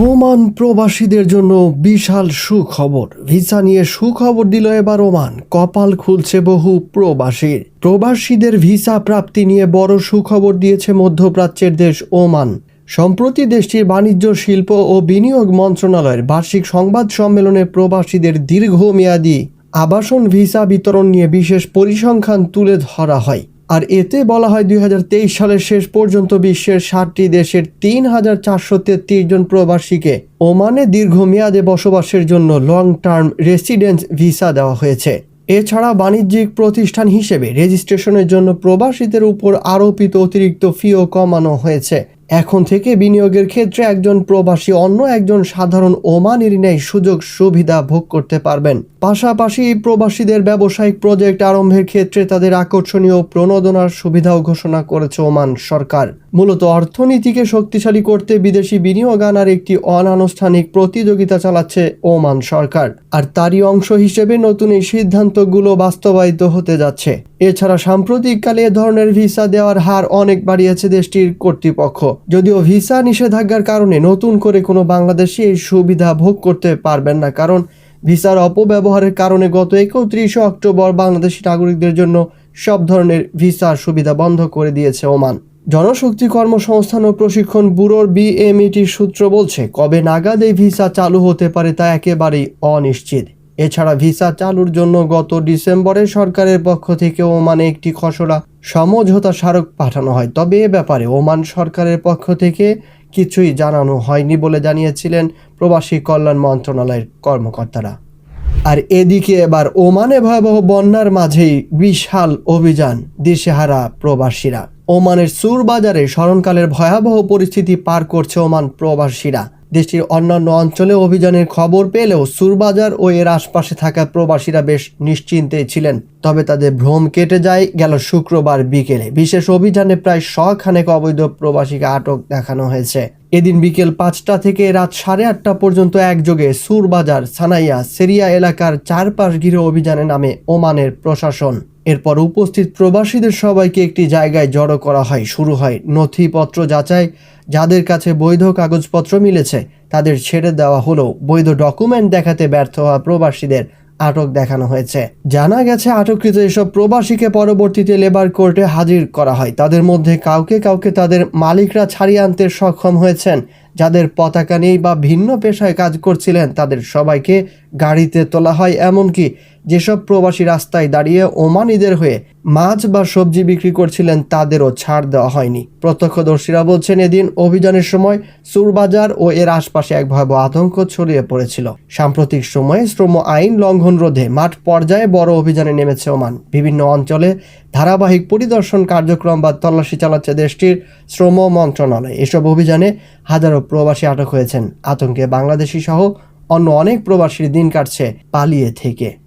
Oman প্রবাসীদের জন্য বিশাল সুখবর। ভিসা নিয়ে সুখবর দিল এবার ওমান। কপাল খুলছে বহু প্রবাসীর। প্রবাসীদের ভিসা প্রাপ্তি নিয়ে বড় সুখবর দিয়েছে মধ্যপ্রাচ্যের দেশ ওমান। সম্প্রতি দেশটির বাণিজ্য, শিল্প ও বিনিয়োগ মন্ত্রণালয়ের বার্ষিক সংবাদ সম্মেলনে প্রবাসীদের দীর্ঘমেয়াদী আবাসন ভিসা বিতরণ নিয়ে বিশেষ পরিসংখ্যান তুলে ধরা হয়। আর এতে বলা হয় দুই হাজার তেইশ সালের শেষ পর্যন্ত বিশ্বের ষাটটি দেশের তিন হাজার চারশো তেত্রিশ জন প্রবাসীকে ওমানে দীর্ঘমেয়াদে বসবাসের জন্য লং টার্ম রেসিডেন্স ভিসা দেওয়া হয়েছে। এছাড়া বাণিজ্যিক প্রতিষ্ঠান হিসেবে রেজিস্ট্রেশনের জন্য প্রবাসীদের উপর আরোপিত অতিরিক্ত ফিও কমানো হয়েছে। এখন থেকে বিনিয়োগের ক্ষেত্রে একজন প্রবাসী অন্য একজন সাধারণ ওমানের ন্যায় সুযোগ সুবিধা ভোগ করতে পারবেন। পাশাপাশি প্রবাসীদের ব্যবসায়িক প্রজেক্ট আরম্ভের ক্ষেত্রে তাদের আকর্ষণীয় প্রণোদনার সুবিধাও ঘোষণা করেছে ওমান সরকার। মূলত অর্থনীতিকে শক্তিশালী করতে বিদেশি বিনিয়োগ আনার একটি অনানুষ্ঠানিক প্রতিযোগিতা চালাচ্ছে ওমান সরকার, আর তারই অংশ হিসেবে নতুন এই সিদ্ধান্তগুলো বাস্তবায়িত হতে যাচ্ছে। এছাড়া সাম্প্রতিককালে এ ধরনের ভিসা দেওয়ার হার অনেক বাড়িয়েছে দেশটির কর্তৃপক্ষ। যদিও ভিসা নিষেধাজ্ঞার কারণে নতুন করে কোনো বাংলাদেশি এই সুবিধা ভোগ করতে পারবেন না, কারণ ভিসার অপব্যবহারের কারণে গত একত্রিশে অক্টোবর বাংলাদেশি নাগরিকদের জন্য সব ধরনের ভিসার সুবিধা বন্ধ করে দিয়েছে ওমান। জনশক্তি কর্মসংস্থান ও প্রশিক্ষণ ব্যুরোর বিএমইটির সূত্র বলছে, কবে নাগাদ এই ভিসা চালু হতে পারে তা একেবারেই অনিশ্চিত। এছাড়া ভিসা চালুর জন্য গত ডিসেম্বরে সরকারের পক্ষ থেকে ওমানে একটি খসড়া সমঝোতা স্মারক পাঠানো হয়। তবে এ ব্যাপারে ওমান সরকারের পক্ষ থেকে কিছুই জানানো হয়নি বলে জানিয়েছিলেন প্রবাসী কল্যাণ মন্ত্রণালয়ের কর্মকর্তারা। আর এদিকে এবার ওমানে ভয়াবহ বন্যার মাঝেই বিশাল অভিযান দিশেহারা প্রবাসীরা। ওমানের সুর বাজারে স্মরণকালের ভয়াবহ পরিস্থিতি পার করছে ওমান প্রবাসীরা। দেশটির অন্যান্য অঞ্চলে অভিযানের খবর পেলেও সুরবাজার ও এর আশপাশে থাকা প্রবাসীরা বেশ নিশ্চিন্তে ছিলেন। তবে তাদের ভ্রম কেটে যায় গেল শুক্রবার বিকেলে। বিশেষ অভিযানে প্রায় শখানেক অবৈধ প্রবাসীকে আটক দেখানো হয়েছে। এদিন বিকেল পাঁচটা থেকে রাত সাড়ে আটটা পর্যন্ত একযোগে সুরবাজার সানাইয়া সেরিয়া এলাকার চারপাশ ঘিরে অভিযানে নামে ওমানের প্রশাসন। এরপর উপস্থিত প্রবাসীদের সবাইকে একটি জায়গায় জড়ো করা হয়। শুরু হয় নথিপত্র যাচাই। যাদের কাছে বৈধ কাগজপত্র মিলেছে, তাদের ছেড়ে দেওয়া হলেও বৈধ ডকুমেন্ট দেখাতে ব্যর্থ হওয়া প্রবাসীদের আটক দেখানো হয়েছে। জানা গেছে, আটককৃত এসব প্রবাসীকে পরবর্তীতে লেবার কোর্টে হাজির করা হয়। তাদের মধ্যে কাউকে কাউকে তাদের মালিকরা ছাড়িয়ে আনতে সক্ষম হয়েছেন। যাদের পতাকা নেই বা ভিন্ন পেশায় কাজ করছিলেন, তাদের সবাইকে গাড়িতে তোলা হয়। এমনকি যেসব প্রবাসী রাস্তায় দাঁড়িয়ে ওমানিদের হয়ে মাছ বা সবজি বিক্রি করছিলেন, তাদেরও ছাড় দেওয়া হয়নি। প্রত্যক্ষদর্শীরা বলছেন, এদিন অভিযানের সময় সুরবাজার ও এর আশপাশে এক ভয়াবহ আতঙ্ক ছড়িয়ে পড়েছিল। সাম্প্রতিক সময়ে শ্রম আইন লঙ্ঘন রোধে মাঠ পর্যায়ে বড় অভিযানে নেমেছে ওমান। বিভিন্ন অঞ্চলে ধারাবাহিক পরিদর্শন কার্যক্রম বা তল্লাশি চালাচ্ছে দেশটির শ্রম মন্ত্রণালয়। এসব অভিযানে হাজারো প্রবাসী আটক হয়েছেন। আতঙ্কে বাংলাদেশি সহ অন্য অনেক প্রবাসীর দিন কাটছে পালিয়ে থেকে।